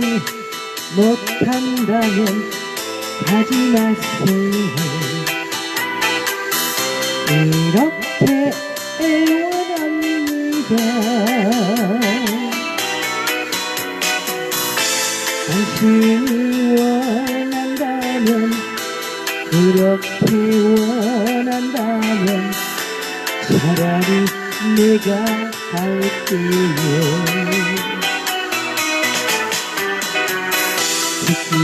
오지 못한다면 가지 마세요. 이렇게 애원합니다. 당신이 원한다면 그렇게 원한다면 차라리 내가 할게요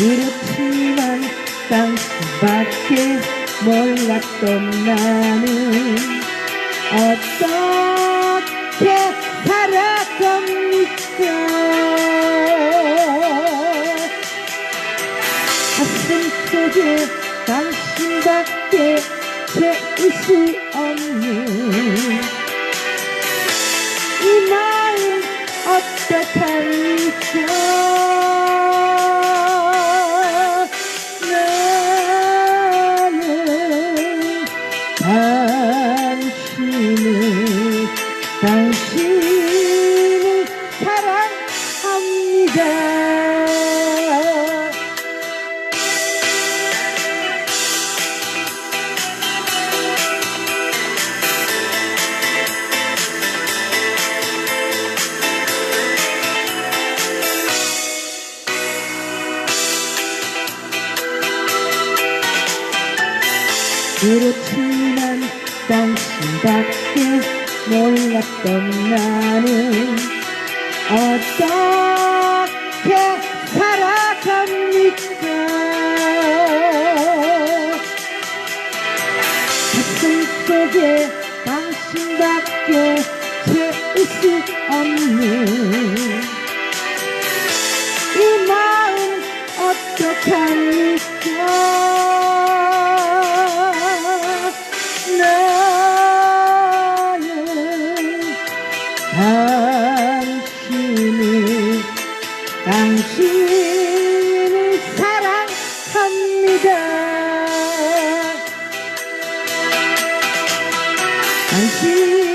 그렇지만 당신밖에 몰랐던 나는 어떻게 살아갑니까? 가슴 속에 당신밖에 채울 수 없는 그렇지만 당신밖에 몰랐던 나는 어떻게 살아갑니까? 가슴 속에 당신밖에 채울 수 없는 당신을 당신을 사랑합니다. 당신